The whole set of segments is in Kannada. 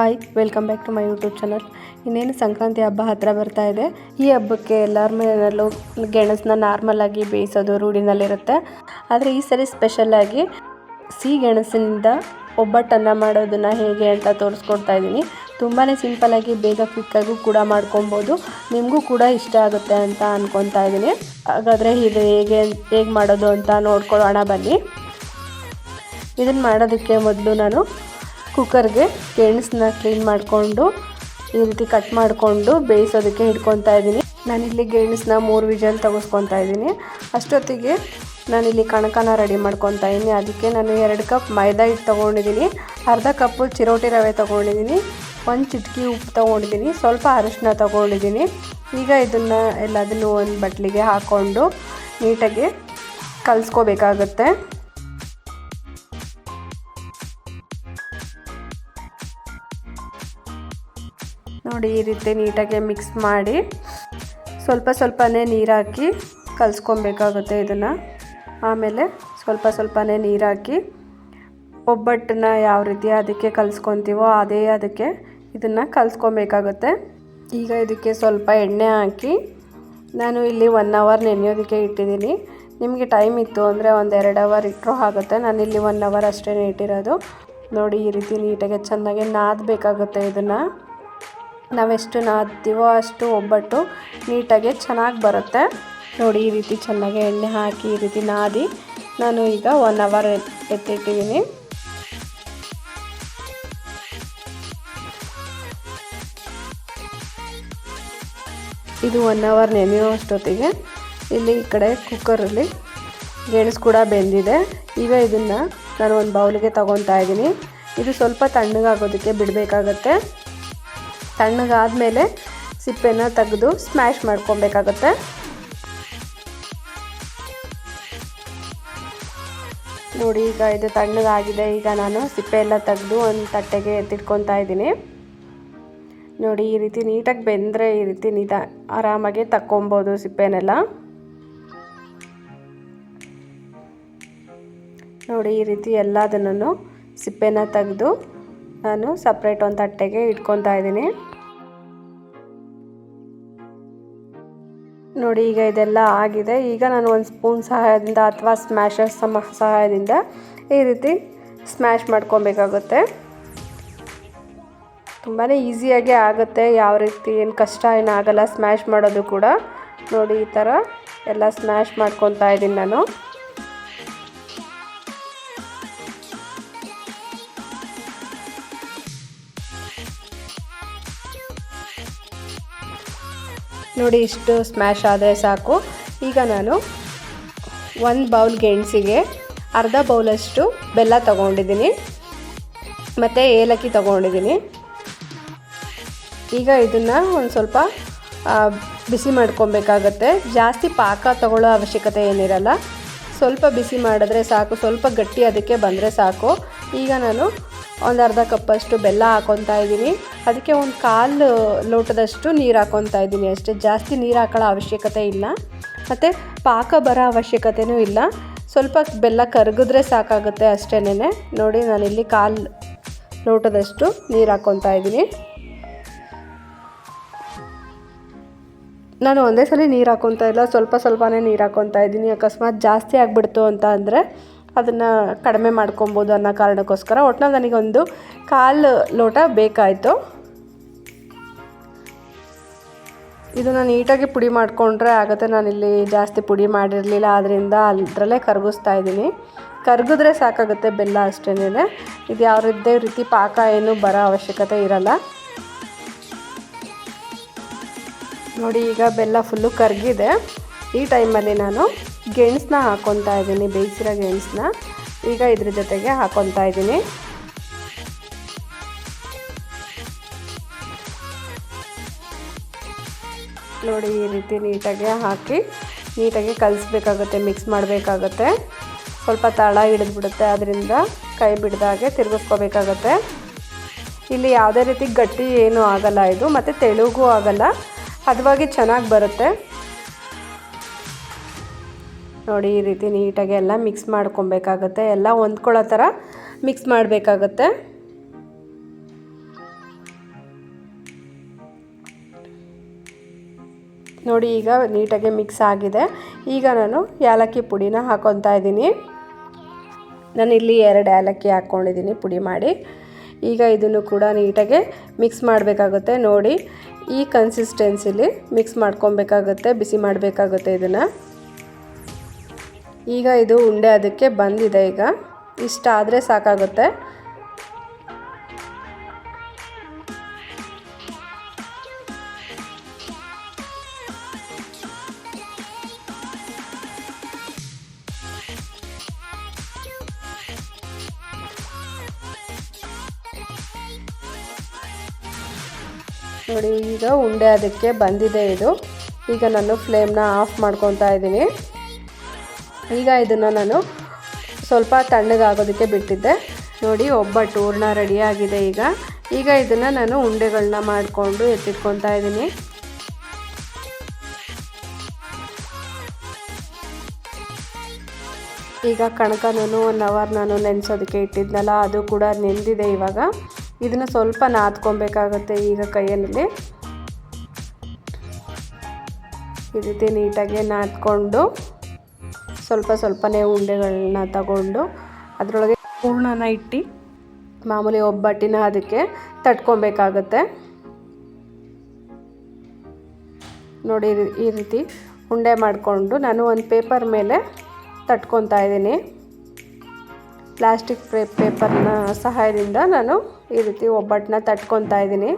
Hi welcome back to my YouTube channel ಇನ್ನೇನು ಸಂಕ್ರಾಂತಿ ಹಬ್ಬ ಹತ್ತಿರ ಬರ್ತಾ ಇದೆ. ಈ ಹಬ್ಬಕ್ಕೆ ಎಲ್ಲರ ಮನೆಯಲ್ಲೂ ಗೆಣಸನ್ನ ನಾರ್ಮಲ್ ಆಗಿ ಬೇಯಿಸೋದು ರೂಢಿನಲ್ಲಿರುತ್ತೆ. ಆದರೆ ಈ ಸರಿ ಸ್ಪೆಷಲ್ಲಾಗಿ ಸಿಹಿ ಗೆಣಸಿನಿಂದ ಒಬ್ಬಟ್ಟನ್ನು ಮಾಡೋದನ್ನು ಹೇಗೆ ಅಂತ ತೋರಿಸ್ಕೊಡ್ತಾ ಇದ್ದೀನಿ ತುಂಬಾ ಸಿಂಪಲ್ಲಾಗಿ ಬೇಗ ಕ್ವಿಕ್ಕಾಗೂ ಕೂಡ ಮಾಡ್ಕೊಬೋದು. ನಿಮಗೂ ಕೂಡ ಇಷ್ಟ ಆಗುತ್ತೆ ಅಂತ ಅಂದ್ಕೊತಾ ಇದ್ದೀನಿ ಹಾಗಾದರೆ ಇದು ಹೇಗೆ ಹೇಗೆ ಮಾಡೋದು ಅಂತ ನೋಡ್ಕೊಳ್ಳೋಣ ಬನ್ನಿ. ಇದನ್ನು ಮಾಡೋದಕ್ಕೆ ಮೊದಲು ನಾನು ಕುಕ್ಕರ್ಗೆ ಗೆಣಸನ್ನ ಕ್ಲೀನ್ ಮಾಡಿಕೊಂಡು, ಈ ರೀತಿ ಕಟ್ ಮಾಡಿಕೊಂಡು ಬೇಯಿಸೋದಕ್ಕೆ ಹಿಡ್ಕೊತಾ ಇದ್ದೀನಿ. ನಾನಿಲ್ಲಿ ಗೆಣಸನ್ನ ಮೂರು ವಿಜಲ್ ತೆಗೆಸ್ಕೊತಾ ಇದ್ದೀನಿ. ಅಷ್ಟೊತ್ತಿಗೆ ನಾನಿಲ್ಲಿ ಕಣಕನ ರೆಡಿ ಮಾಡ್ಕೊತಾ ಇದ್ದೀನಿ. ಅದಕ್ಕೆ ನಾನು ಎರಡು ಕಪ್ ಮೈದಾ ಹಿಟ್ಟು ತೊಗೊಂಡಿದ್ದೀನಿ. ಅರ್ಧ ಕಪ್ಪು ಚಿರೋಟಿ ರವೆ ತೊಗೊಂಡಿದ್ದೀನಿ. ಒಂದು ಚಿಟಕಿ ಉಪ್ಪು ತೊಗೊಂಡಿದ್ದೀನಿ. ಸ್ವಲ್ಪ ಅರಿಶಿನ ತೊಗೊಂಡಿದ್ದೀನಿ. ಈಗ ಇದನ್ನು ಎಲ್ಲದನ್ನು ಒಂದು ಬಟ್ಲಿಗೆ ಹಾಕ್ಕೊಂಡು ನೀಟಾಗಿ ಕಲಿಸ್ಕೋಬೇಕಾಗತ್ತೆ. ನೋಡಿ ಈ ರೀತಿ ನೀಟಾಗಿ ಮಿಕ್ಸ್ ಮಾಡಿ ಸ್ವಲ್ಪ ಸ್ವಲ್ಪನೇ ನೀರು ಹಾಕಿ ಕಲಿಸ್ಕೊಬೇಕಾಗುತ್ತೆ ಇದನ್ನು. ಆಮೇಲೆ ಸ್ವಲ್ಪ ಸ್ವಲ್ಪನೇ ನೀರು ಹಾಕಿ ಒಬ್ಬಟ್ಟನ್ನ ಯಾವ ರೀತಿ ಅದಕ್ಕೆ ಕಲಿಸ್ಕೊತೀವೋ ಅದೇ ಅದಕ್ಕೆ ಇದನ್ನು ಕಲಸ್ಕೊಬೇಕಾಗುತ್ತೆ. ಈಗ ಇದಕ್ಕೆ ಸ್ವಲ್ಪ ಎಣ್ಣೆ ಹಾಕಿ ನಾನು ಇಲ್ಲಿ ಒನ್ ಅವರ್ ನೆನೆಯೋದಕ್ಕೆ ಇಟ್ಟಿದ್ದೀನಿ. ನಿಮಗೆ ಟೈಮ್ ಇತ್ತು ಅಂದರೆ ಒಂದು ಎರಡು ಅವರ್ ಇಟ್ಟರೂ ಆಗುತ್ತೆ. ನಾನು ಇಲ್ಲಿ ಒನ್ ಅವರ್ ಅಷ್ಟೇ ಇಟ್ಟಿರೋದು ನೋಡಿ ಈ ರೀತಿ ನೀಟಾಗಿ ಚೆನ್ನಾಗಿ ನಾದಬೇಕಾಗುತ್ತೆ ಇದನ್ನು. ನಾವೆಷ್ಟು ನಾದ್ತೀವೋ ಅಷ್ಟು ಒಬ್ಬಟ್ಟು ನೀಟಾಗಿ ಚೆನ್ನಾಗಿ ಬರುತ್ತೆ. ನೋಡಿ, ಈ ರೀತಿ ಚೆನ್ನಾಗಿ ಎಣ್ಣೆ ಹಾಕಿ ಈ ರೀತಿ ನಾದಿ. ನಾನು ಈಗ ಒನ್ ಅವರ್ ಎತ್ತಿಟ್ಟಿದ್ದೀನಿ ಇದು ಒನ್ ಅವರ್ ನೆನೆಯೋ ಅಷ್ಟೊತ್ತಿಗೆ ಇಲ್ಲಿ ಈ ಕಡೆ ಕುಕ್ಕರಲ್ಲಿ ಗೆಣಸು ಕೂಡ ಬೆಂದಿದೆ. ಈಗ ಇದನ್ನು ನಾನು ಒಂದು ಬೌಲಿಗೆ ತೊಗೊತಾ ಇದ್ದೀನಿ ಇದು ಸ್ವಲ್ಪ ತಣ್ಣಗಾಗೋದಕ್ಕೆ ಬಿಡಬೇಕಾಗತ್ತೆ. ತಣ್ಣಗಾದಮೇಲೆ ಸಿಪ್ಪೆನ ತೆಗೆದು ಸ್ಮ್ಯಾಶ್ ಮಾಡ್ಕೊಬೇಕಾಗತ್ತೆ. ನೋಡಿ, ಈಗ ಇದು ತಣ್ಣಗಾಗಿದೆ. ಈಗ ನಾನು ಸಿಪ್ಪೆ ಎಲ್ಲ ತೆಗೆದು ಒಂದು ತಟ್ಟೆಗೆ ಎತ್ತಿಟ್ಕೊತಾ ಇದ್ದೀನಿ. ನೋಡಿ, ಈ ರೀತಿ ನೀಟಾಗಿ ಬೆಂದರೆ ಈ ರೀತಿ ನಿಧ ಆರಾಮಾಗಿ ತಕ್ಕೊಬೋದು ಸಿಪ್ಪೆನೆಲ್ಲ. ನೋಡಿ, ಈ ರೀತಿ ಎಲ್ಲದನ್ನು ಸಿಪ್ಪೆನ ತೆಗೆದು ನಾನು ಸಪ್ರೇಟ್ ಒಂದು ತಟ್ಟೆಗೆ ಇಟ್ಕೊತಾ ಇದ್ದೀನಿ. ನೋಡಿ, ಈಗ ಇದೆಲ್ಲ ಆಗಿದೆ. ಈಗ ನಾನು ಒಂದು ಸ್ಪೂನ್ ಸಹಾಯದಿಂದ ಅಥವಾ ಸ್ಮ್ಯಾಶರ್ ಸಮ, ಸಹಾಯದಿಂದ ಈ ರೀತಿ ಸ್ಮ್ಯಾಶ್ ಮಾಡ್ಕೊಬೇಕಾಗುತ್ತೆ. ತುಂಬಾ ಈಸಿಯಾಗಿ ಆಗುತ್ತೆ. ಯಾವ ರೀತಿ ಏನು ಕಷ್ಟ ಏನು ಆಗಲ್ಲ. ಸ್ಮ್ಯಾಶ್ ಮಾಡೋದು ಕೂಡ. ನೋಡಿ, ಈ ಥರ ಎಲ್ಲ ಸ್ಮ್ಯಾಶ್ ಮಾಡ್ಕೊತಾ ಇದ್ದೀನಿ ನಾನು. ನೋಡಿ, ಇಷ್ಟು ಸ್ಮ್ಯಾಶ್ ಆದರೆ ಸಾಕು. ಈಗ ನಾನು ಒಂದು ಬೌಲ್ ಗೆಣಸಿಗೆ ಅರ್ಧ ಬೌಲಷ್ಟು ಬೆಲ್ಲ ತಗೊಂಡಿದ್ದೀನಿ. ಮತ್ತು ಏಲಕ್ಕಿ ತೊಗೊಂಡಿದ್ದೀನಿ. ಈಗ ಇದನ್ನು ಒಂದು ಸ್ವಲ್ಪ ಬಿಸಿ ಮಾಡ್ಕೊಬೇಕಾಗತ್ತೆ. ಜಾಸ್ತಿ ಪಾಕ ತಗೊಳ್ಳೋ ಅವಶ್ಯಕತೆ ಏನಿರಲ್ಲ. ಸ್ವಲ್ಪ ಬಿಸಿ ಮಾಡಿದ್ರೆ ಸಾಕು. ಸ್ವಲ್ಪ ಗಟ್ಟಿ ಅದಕ್ಕೆ ಬಂದರೆ ಸಾಕು. ಈಗ ನಾನು ಒಂದು ಅರ್ಧ ಕಪ್ಪಷ್ಟು ಬೆಲ್ಲ ಹಾಕೊತಾ ಇದ್ದೀನಿ. ಅದಕ್ಕೆ ಒಂದು ಕಾಲು ಲೋಟದಷ್ಟು ನೀರು ಹಾಕೊತಾ ಇದ್ದೀನಿ ಅಷ್ಟೇ. ಜಾಸ್ತಿ ನೀರು ಹಾಕೊಳ್ಳೋ ಅವಶ್ಯಕತೆ ಇಲ್ಲ. ಮತ್ತು ಪಾಕ ಬರೋ ಅವಶ್ಯಕತೆಯೂ ಇಲ್ಲ. ಸ್ವಲ್ಪ ಬೆಲ್ಲ ಕರಗಿದ್ರೆ ಸಾಕಾಗುತ್ತೆ ಅಷ್ಟೇನೆ ನೋಡಿ ನಾನಿಲ್ಲಿ ಕಾಲು, ಲೋಟದಷ್ಟು ನೀರು ಹಾಕ್ಕೊತಾ ಇದ್ದೀನಿ. ನಾನು ಒಂದೇ ಸಲ ನೀರು ಹಾಕ್ಕೊತಾ ಇಲ್ಲ. ಸ್ವಲ್ಪ ಸ್ವಲ್ಪನೇ ನೀರು ಹಾಕ್ಕೊತಾ ಇದ್ದೀನಿ. ಅಕಸ್ಮಾತ್ ಜಾಸ್ತಿ ಆಗಿಬಿಡ್ತು ಅಂತ ಅಂದರೆ ಅದನ್ನು ಕಡಿಮೆ ಮಾಡ್ಕೊಬೋದು ಅನ್ನೋ ಕಾರಣಕ್ಕೋಸ್ಕರ ಒಟ್ನಲ್ಲಿ ನನಗೊಂದು ಕಾಲು ಲೋಟ ಬೇಕಾಯಿತು. ಇದನ್ನು ನೀಟಾಗಿ ಪುಡಿ ಮಾಡಿಕೊಂಡ್ರೆ ಆಗುತ್ತೆ. ನಾನಿಲ್ಲಿ ಜಾಸ್ತಿ ಪುಡಿ ಮಾಡಿರಲಿಲ್ಲ ಆದ್ದರಿಂದ ಅದರಲ್ಲೇ ಕರಗಿಸ್ತಾ ಇದ್ದೀನಿ. ಕರಗಿದ್ರೆ ಸಾಕಾಗುತ್ತೆ, ಬೆಲ್ಲ ಅಷ್ಟೇನೆ. ಇದು ಯಾವ ರೀತಿ ರೀತಿ ಪಾಕ ಏನು ಬರೋ ಅವಶ್ಯಕತೆ ಇರಲ್ಲ. ನೋಡಿ, ಈಗ ಬೆಲ್ಲ ಫುಲ್ಲು ಕರಗಿದೆ. ಈ ಟೈಮಲ್ಲಿ ನಾನು ಗೆಣಸನ್ನ ಹಾಕ್ಕೊತಾ ಇದ್ದೀನಿ, ಬೇಯಿಸಿರೋ ಗೆಣಸನ್ನ. ಈಗ ಇದ್ರ ಜೊತೆಗೆ ಹಾಕ್ಕೊತಾ ಇದ್ದೀನಿ. ನೋಡಿ, ಈ ರೀತಿ ನೀಟಾಗಿ ಹಾಕಿ, ನೀಟಾಗಿ ಕಲಿಸ್ಬೇಕಾಗುತ್ತೆ, ಮಿಕ್ಸ್ ಮಾಡಬೇಕಾಗತ್ತೆ. ಸ್ವಲ್ಪ ತಳ ಹಿಡಿದ್ಬಿಡುತ್ತೆ ಅದರಿಂದ ಕೈ ಬಿಡ್ದಾಗೆ ತಿರುಗಿಸ್ಕೋಬೇಕಾಗತ್ತೆ. ಇಲ್ಲಿ ಯಾವುದೇ ರೀತಿ ಗಟ್ಟಿ ಏನೂ ಆಗಲ್ಲ ಇದು, ಮತ್ತು ತೆಳುಗೂ ಆಗಲ್ಲ. ಹದವಾಗಿ ಚೆನ್ನಾಗಿ ಬರುತ್ತೆ. ನೋಡಿ ಈ ರೀತಿ ನೀಟಾಗಿ ಎಲ್ಲ ಮಿಕ್ಸ್ ಮಾಡ್ಕೊಬೇಕಾಗತ್ತೆ. ಎಲ್ಲ ಹೊಂದ್ಕೊಳ್ಳೋ ಥರ ಮಿಕ್ಸ್ ಮಾಡಬೇಕಾಗತ್ತೆ. ನೋಡಿ ಈಗ ನೀಟಾಗಿ ಮಿಕ್ಸ್ ಆಗಿದೆ. ಈಗ ನಾನು ಏಲಕ್ಕಿ ಪುಡಿನ ಹಾಕೊತಾ ಇದ್ದೀನಿ. ನಾನು ಇಲ್ಲಿ ಎರಡು ಏಲಕ್ಕಿ ಹಾಕ್ಕೊಂಡಿದ್ದೀನಿ ಪುಡಿ ಮಾಡಿ. ಈಗ ಇದನ್ನು ಕೂಡ ನೀಟಾಗಿ ಮಿಕ್ಸ್ ಮಾಡಬೇಕಾಗುತ್ತೆ. ನೋಡಿ ಈ ಕನ್ಸಿಸ್ಟೆನ್ಸಿಲಿ ಮಿಕ್ಸ್ ಮಾಡ್ಕೊಬೇಕಾಗುತ್ತೆ, ಬಿಸಿ ಮಾಡಬೇಕಾಗುತ್ತೆ ಇದನ್ನು. ಈಗ ಇದು ಉಂಡೆ ಅದಕ್ಕೆ ಬಂದಿದೆ ಈಗ. ಇಷ್ಟ ಆದರೆ ಸಾಕಾಗುತ್ತೆ. ನೋಡಿ, ಈಗ ಉಂಡೆ ಅದಕ್ಕೆ ಬಂದಿದೆ ಇದು. ಈಗ ನಾನು ಫ್ಲೇಮ್ನ ಆಫ್ ಮಾಡ್ಕೊತಾ ಇದ್ದೀನಿ. ಈಗ ಇದನ್ನು ನಾನು ಸ್ವಲ್ಪ ತಣ್ಣಗಾಗೋದಕ್ಕೆ ಬಿಟ್ಟಿದ್ದೆ. ನೋಡಿ ಒಬ್ಬಟ್ಟು ಹೂರ್ಣ ರೆಡಿಯಾಗಿದೆ ಈಗ. ಈಗ ಇದನ್ನು ನಾನು ಉಂಡೆಗಳನ್ನ ಮಾಡಿಕೊಂಡು ಎತ್ತಿಟ್ಕೊತಾ ಇದ್ದೀನಿ. ಈಗ ಕಣಕನೂ ಒನ್ ಅವರ್ ನಾನು ನೆನೆಸೋದಕ್ಕೆ ಇಟ್ಟಿದ್ನಲ್ಲ, ಅದು ಕೂಡ ನೆಂದಿದೆ ಇವಾಗ. ಇದನ್ನು ಸ್ವಲ್ಪ ನಾದ್ಕೊಬೇಕಾಗತ್ತೆ ಈಗ ಕೈಯಲ್ಲಿ. ಈ ರೀತಿ ನೀಟಾಗಿ ನಾದ್ಕೊಂಡು ಸ್ವಲ್ಪ ಸ್ವಲ್ಪನೇ ಉಂಡೆಗಳನ್ನ ತಗೊಂಡು ಅದರೊಳಗೆ ಹೂರ್ಣನ ಇಟ್ಟು ಮಾಮೂಲಿ ಒಬ್ಬಟ್ಟಿನ ಅದಕ್ಕೆ ತಟ್ಕೊಬೇಕಾಗತ್ತೆ. ನೋಡಿ ಈ ರೀತಿ ಉಂಡೆ ಮಾಡಿಕೊಂಡು ನಾನು ಒಂದು ಪೇಪರ್ ಮೇಲೆ ತಟ್ಕೊತಾ ಇದ್ದೀನಿ. ಪ್ಲಾಸ್ಟಿಕ್ ಪೇಪರ್ನ ಸಹಾಯದಿಂದ ನಾನು ಈ ರೀತಿ ಒಬ್ಬಟ್ಟನ್ನ ತಟ್ಕೊತಾ ಇದ್ದೀನಿ.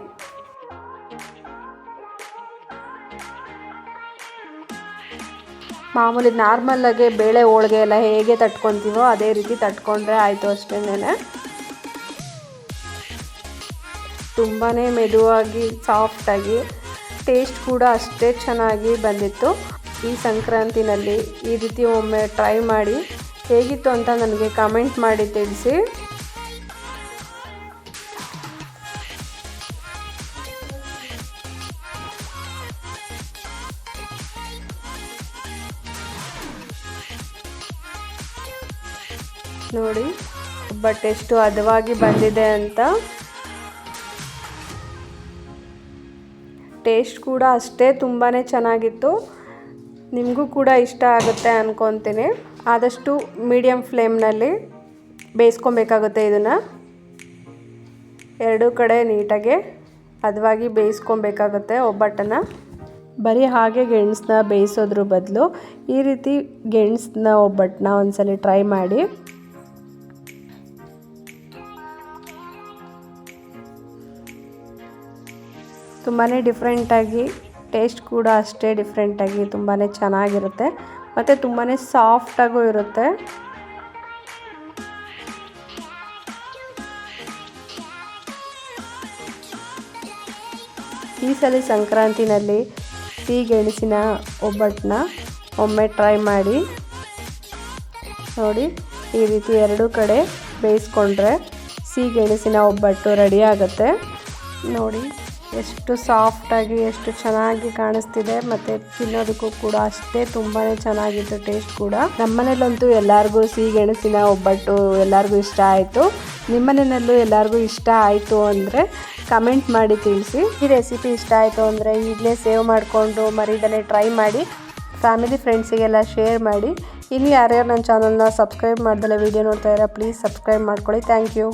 ಮಾಮೂಲಿ ನಾರ್ಮಲ್ಲಾಗಿ ಬೇಳೆ ಹೋಳಿಗೆ ಎಲ್ಲ ಹೇಗೆ ತಟ್ಕೊತೀವೋ ಅದೇ ರೀತಿ ತಟ್ಕೊಂಡ್ರೆ ಆಯಿತು ಅಷ್ಟೇನೆ ತುಂಬಾ ಮೆದುವಾಗಿ ಸಾಫ್ಟಾಗಿ ಟೇಸ್ಟ್ ಕೂಡ ಅಷ್ಟೇ ಚೆನ್ನಾಗಿ ಬಂದಿತ್ತು. ಈ ಸಂಕ್ರಾಂತಿನಲ್ಲಿ ಈ ರೀತಿ ಒಮ್ಮೆ ಟ್ರೈ ಮಾಡಿ, ಹೇಗಿತ್ತು ಅಂತ ನನಗೆ ಕಮೆಂಟ್ ಮಾಡಿ ತಿಳಿಸಿ. ನೋಡಿ ಬಟ್ ಎಷ್ಟು ಹದವಾಗಿ ಬಂದಿದೆ ಅಂತ. ಟೇಸ್ಟ್ ಕೂಡ ಅಷ್ಟೇ ತುಂಬಾ ಚೆನ್ನಾಗಿತ್ತು. ನಿಮಗೂ ಕೂಡ ಇಷ್ಟ ಆಗುತ್ತೆ ಅಂದ್ಕೊತೀನಿ ಆದಷ್ಟು ಮೀಡಿಯಮ್ ಫ್ಲೇಮ್ನಲ್ಲಿ ಬೇಯಿಸ್ಕೊಬೇಕಾಗುತ್ತೆ ಇದನ್ನು. ಎರಡೂ ಕಡೆ ನೀಟಾಗಿ ಹದವಾಗಿ ಬೇಯಿಸ್ಕೊಬೇಕಾಗುತ್ತೆ ಒಬ್ಬಟ್ಟನ್ನು ಬರೀ ಹಾಗೆ ಗೆಣಸನ್ನ ಬೇಯಿಸೋದ್ರ ಬದಲು ಈ ರೀತಿ ಗೆಣಸನ್ನ ಒಬ್ಬಟ್ಟನ್ನ ಒಂದ್ಸಲ ಟ್ರೈ ಮಾಡಿ. ತುಂಬಾ ಡಿಫ್ರೆಂಟಾಗಿ ಟೇಸ್ಟ್ ಕೂಡ ಅಷ್ಟೇ ಡಿಫ್ರೆಂಟಾಗಿ ತುಂಬಾ ಚೆನ್ನಾಗಿರುತ್ತೆ. ಮತ್ತು ತುಂಬಾ ಸಾಫ್ಟಾಗೂ ಇರುತ್ತೆ. ಈ ಸಲ ಸಂಕ್ರಾಂತಿನಲ್ಲಿ ಸಿಹಿ ಗೆಣಸಿನ ಒಬ್ಬಟ್ಟನ್ನ ಒಮ್ಮೆ ಟ್ರೈ ಮಾಡಿ. ನೋಡಿ, ಈ ರೀತಿ ಎರಡೂ ಕಡೆ ಬೇಯಿಸ್ಕೊಂಡ್ರೆ ಸಿಹಿ ಗೆಣಸಿನ ಒಬ್ಬಟ್ಟು ರೆಡಿ ಆಗುತ್ತೆ. ನೋಡಿ. ಎಷ್ಟು ಸಾಫ್ಟಾಗಿ ಎಷ್ಟು ಚೆನ್ನಾಗಿ ಕಾಣಿಸ್ತಿದೆ ಮತ್ತು ತಿನ್ನೋದಕ್ಕೂ ಕೂಡ ಅಷ್ಟೇ ತುಂಬಾ ಚೆನ್ನಾಗಿತ್ತು ಟೇಸ್ಟ್ ಕೂಡ. ನಮ್ಮನೇಲಂತೂ ಎಲ್ಲರಿಗೂ ಸಿಹಿ ಗೆಣಸಿನ ಒಬ್ಬಟ್ಟು ಎಲ್ಲರಿಗೂ ಇಷ್ಟ ಆಯಿತು. ನಿಮ್ಮನೆಯಲ್ಲೂ ಎಲ್ಲರಿಗೂ ಇಷ್ಟ ಆಯಿತು ಅಂದರೆ ಕಮೆಂಟ್ ಮಾಡಿ ತಿಳಿಸಿ. ಈ ರೆಸಿಪಿ ಇಷ್ಟ ಆಯಿತು ಅಂದರೆ ಈಗಲೇ ಸೇವ್ ಮಾಡಿಕೊಂಡು ಮರಿದಲ್ಲೇ ಟ್ರೈ ಮಾಡಿ ಫ್ಯಾಮಿಲಿ ಫ್ರೆಂಡ್ಸಿಗೆಲ್ಲ ಶೇರ್ ಮಾಡಿ. ಇಲ್ಲಿ ಯಾರ್ಯಾರು ನನ್ನ ಚಾನಲ್ನ ಸಬ್ಸ್ಕ್ರೈಬ್ ಮಾಡ್ದಲ್ಲ ವೀಡಿಯೋ ನೋಡ್ತಾ ಇದ್ದಾರೆ ಪ್ಲೀಸ್ ಸಬ್ಸ್ಕ್ರೈಬ್ ಮಾಡ್ಕೊಳ್ಳಿ. Thank you